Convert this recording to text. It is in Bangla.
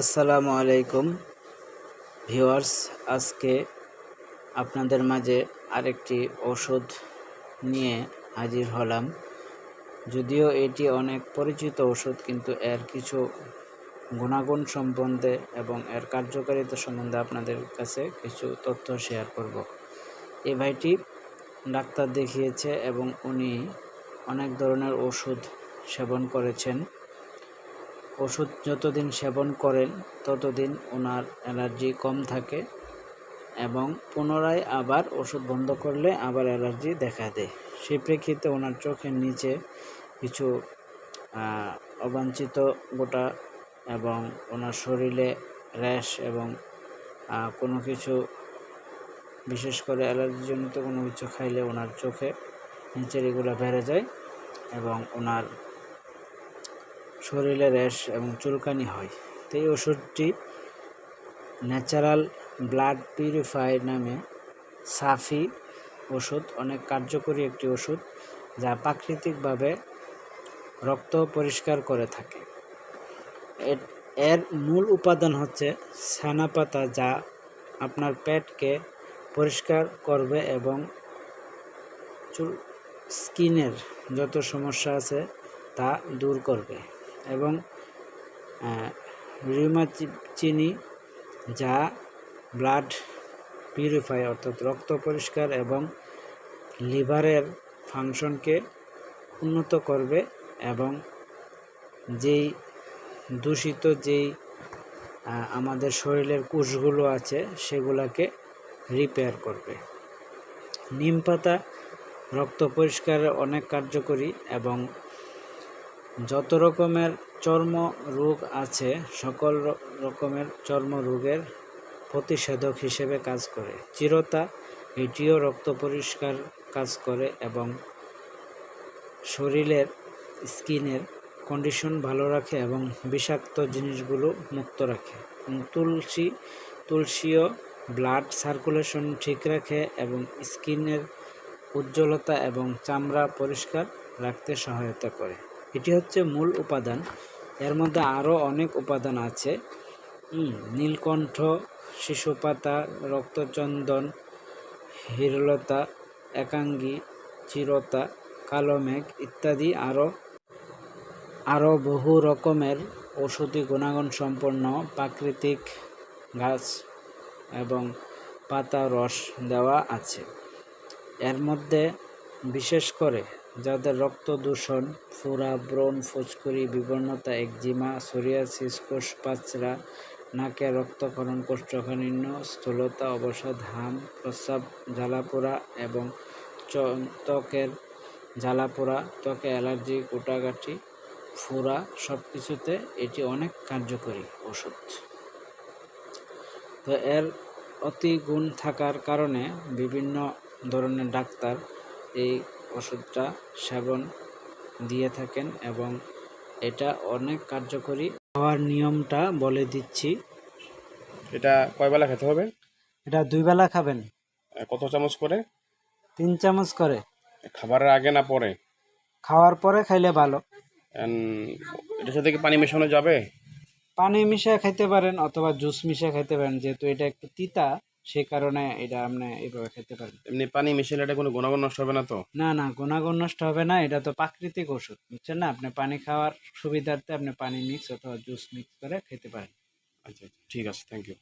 আসসালামু আলাইকুম ভিউয়ার্স আজকে আপনাদের মাঝে আরেকটি ওষুধ নিয়ে হাজির হলাম। যদিও এটি অনেক পরিচিত ওষুধ কিন্তু এর কিছু গুণাগুণ সম্বন্ধে এবং এর কার্যকারিতা সম্বন্ধে আপনাদের কাছে কিছু তথ্য শেয়ার করব। এই ভাইটি ডাক্তার দেখিয়েছে এবং উনি অনেক ধরনের ওষুধ সেবন করেছেন। ওষুধ যতদিন সেবন করেন, ততদিন ওনার অ্যালার্জি কম থাকে এবং পুনরায় আবার ওষুধ বন্ধ করলে আবার অ্যালার্জি দেখা দেয়। সেই প্রেক্ষিতে ওনার চোখের নিচে কিছু অবাঞ্ছিত গোটা এবং ওনার শরীরে র্যাশ এবং কোনো কিছু, বিশেষ করে অ্যালার্জিজনিত কোনো কিছু খাইলে ওনার চোখে নিচের এগুলো বেড়ে যায় এবং ওনার শরীরে র্যাশ এবং চুলকানি হয়। তো এই ওষুধটি ন্যাচারাল ব্লাড পিউরিফায়ার নামে সাফি ওষুধ, অনেক কার্যকরী একটি ওষুধ যা প্রাকৃতিকভাবে রক্ত পরিষ্কার করে থাকে। এর- মূল উপাদান হচ্ছে ছানা পাতা যা আপনার পেটকে পরিষ্কার করবে এবং চুল স্কিনের যত সমস্যা আছে তা দূর করবে এবং রিউমা চিনি যা ব্লাড পিউরিফাই অর্থাৎ রক্ত পরিষ্কার এবং লিভারের ফাংশনকে উন্নত করবে এবং যেই দূষিত যেই আমাদের শরীরের কোষগুলো আছে সেগুলোকে রিপেয়ার করবে। নিম পাতা রক্ত পরিষ্কারে অনেক কার্যকরী এবং যত রকমের চর্ম রোগ আছে, সকল রকমের চর্ম রোগের প্রতিষেধক হিসেবে কাজ করে। চিরতা, এটিও রক্ত পরিষ্কার কাজ করে এবং শরীরের, স্কিনের কন্ডিশন ভালো রাখে এবং বিষাক্ত জিনিসগুলো মুক্ত রাখে। তুলসী তুলসীও ব্লাড সার্কুলেশন ঠিক রাখে এবং স্কিনের উজ্জ্বলতা এবং চামড়া পরিষ্কার রাখতে সহায়তা করে। এটি হচ্ছে মূল উপাদান। এর মধ্যে আরও অনেক উপাদান আছে। নীলকণ্ঠ শিশু পাতা রক্তচন্দন, হিরলতা, একাঙ্গী, চিরতা, কালো মেঘ ইত্যাদি আরও আরও বহু রকমের ঔষধি গুণাগুণ সম্পন্ন প্রাকৃতিক গাছ এবং পাতা রস দেওয়া আছে। এর মধ্যে বিশেষ করে যাদের রক্ত দূষণ ফোড়া ব্রণ ফুচকুরি বিবর্ণতা, একজিমা সোরিয়াসিস কোষ পাচরা, নাকে রক্তক্ষরণ, কোষ্ঠকাঠিন্য, স্থূলতা, অবসাদ, হাম, প্রস্রাব, জ্বালাপোড়া এবং ত্বকের জ্বালাপোড়া, ত্বকে অ্যালার্জি কোটাগাটি ফোড়া সব কিছুতে এটি অনেক কার্যকরী ওষুধ। তো এর অতি গুণ থাকার কারণে বিভিন্ন ধরনের ডাক্তার এই ওষুধটা সেবন দিয়ে থাকেন এবং এটা অনেক কার্যকরী খাওয়ার নিয়মটা বলে দিচ্ছি। এটা কয় বেলা খেতে হবে? এটা দুই বেলা খাবেন। কত চামচ করে? তিন চামচ করে। খাবারের আগে না পরে? খাওয়ার পরে খাইলে ভালো। এটার সাথে কি পানি মেশানো যাবে? পানি মিশিয়ে খাইতে পারেন অথবা জুস মিশিয়ে খাইতে পারেন যেহেতু এটা একটু তিতা। সেই কারণে এটা আপনি এইভাবে খেতে পারেন। এমনি পানি মিশালে এটা কোনো গুণাগুণ নষ্ট হবে না তো? না না গুণাগুণ নষ্ট হবে না এটা তো প্রাকৃতিক ওষুধ বুঝছেন না? আপনি পানি খাওয়ার সুবিধার্থে আপনি পানি মিক্স অথবা জুস মিক্স করে খেতে পারেন। আচ্ছা আচ্ছা ঠিক আছে থ্যাংক ইউ